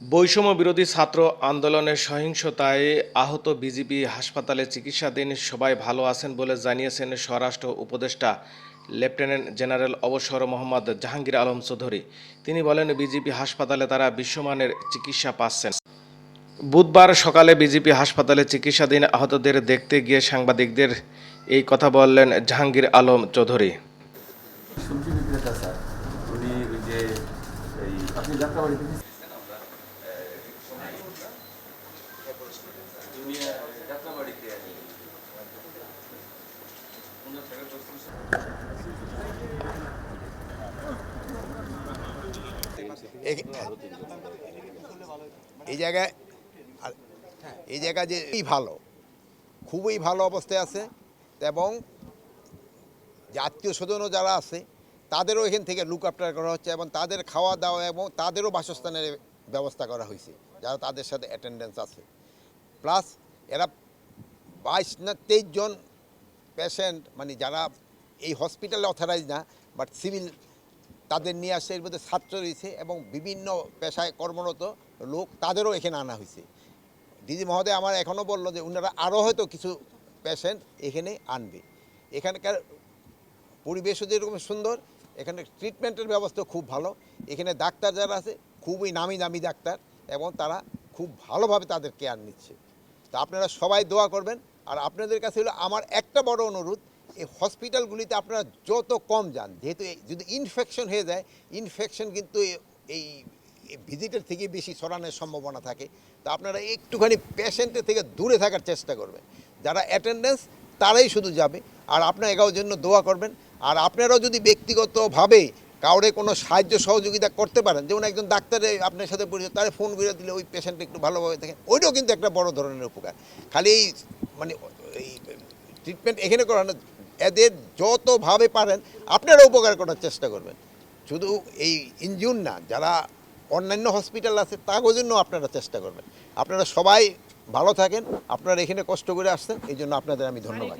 বৈষম্য বিরোধী ছাত্র আন্দোলনের সহিংসতায় আহত বিজিবি হাসপাতালে চিকিৎসাধীন সবাই ভালো আছেন বলে জানিয়েছেন স্বরাষ্ট্র উপদেষ্টা লেফটেন্যান্ট জেনারেল অবসর মোহাম্মদ জাহাঙ্গীর আলম চৌধুরী। তিনি বলেন, বিজিবি হাসপাতালে তারা বিশ্বমানের চিকিৎসা পাচ্ছেন। বুধবার সকালে বিজেপি হাসপাতালে চিকিৎসাধীন আহতদের দেখতে গিয়ে সাংবাদিকদের এই কথা বললেন জাহাঙ্গীর আলম চৌধুরী। এই জায়গায় এই জায়গা যে ভালো, খুবই ভালো অবস্থায় আছে এবং আত্মীয় স্বজনও যারা আছে, তাদেরও এখান থেকে লুক আফটার করা হচ্ছে এবং তাদের খাওয়া দাওয়া এবং তাদেরও বাসস্থানের ব্যবস্থা করা হয়েছে, যারা তাদের সাথে অ্যাটেন্ডেন্স আছে। প্লাস এরা বাইশ না তেইশ জন পেশেন্ট মানে যারা এই হসপিটালে অথরাইজ না বাট সিভিল তাদের নিয়ে আসছে, এর মধ্যে ছাত্র রয়েছে এবং বিভিন্ন পেশায় কর্মরত লোক তাদেরও এখানে আনা হয়েছে। দিদি মহোদয় আমার এখনও বলল যে ওনারা আরও হয়তো কিছু পেশেন্ট এখানে আনবে। এখানকার পরিবেশও যেরকম সুন্দর, এখানে ট্রিটমেন্টের ব্যবস্থা খুব ভালো। এখানে ডাক্তার যারা আছে, খুবই নামি দামি ডাক্তার এবং তারা খুব ভালোভাবে তাদের কেয়ার নিচ্ছে। তা আপনারা সবাই দোয়া করবেন। আর আপনাদের কাছে হলো আমার একটা বড় অনুরোধ, এই হসপিটালগুলিতে আপনারা যত কম যান, যেহেতু যদি ইনফেকশন হয়ে যায় ইনফেকশন কিন্তু এই ভিজিটের থেকে বেশি ছড়ানোর সম্ভাবনা থাকে। তা আপনারা একটুখানি পেশেন্টের থেকে দূরে থাকার চেষ্টা করবেন। যারা অ্যাটেন্ডেন্স তারাই শুধু যাবে। আর আপনার এগারোর জন্য দোয়া করবেন। আর আপনারাও যদি ব্যক্তিগতভাবে কাউরে কোনো সাহায্য সহযোগিতা করতে পারেন। যেমন একজন ডাক্তারে আপনার সাথে পরিচয়, তারে ফোন করে দিলে ওই পেশেন্ট একটু ভালোভাবে থাকেন ওইটাও কিন্তু একটা বড় ধরনের উপকার। খালি এই মানে এই ট্রিটমেন্ট এখানে করানো এদের যতভাবে পারেন আপনারা উপকার করার চেষ্টা করবেন। শুধু এই ইনজিউন না, যারা অন্যান্য হসপিটাল আছে তার জন্য আপনারা চেষ্টা করবেন। আপনারা সবাই ভালো থাকেন, আপনারা এখানে কষ্ট করে আসছেন, এই জন্য আপনাদের আমি ধন্যবাদ।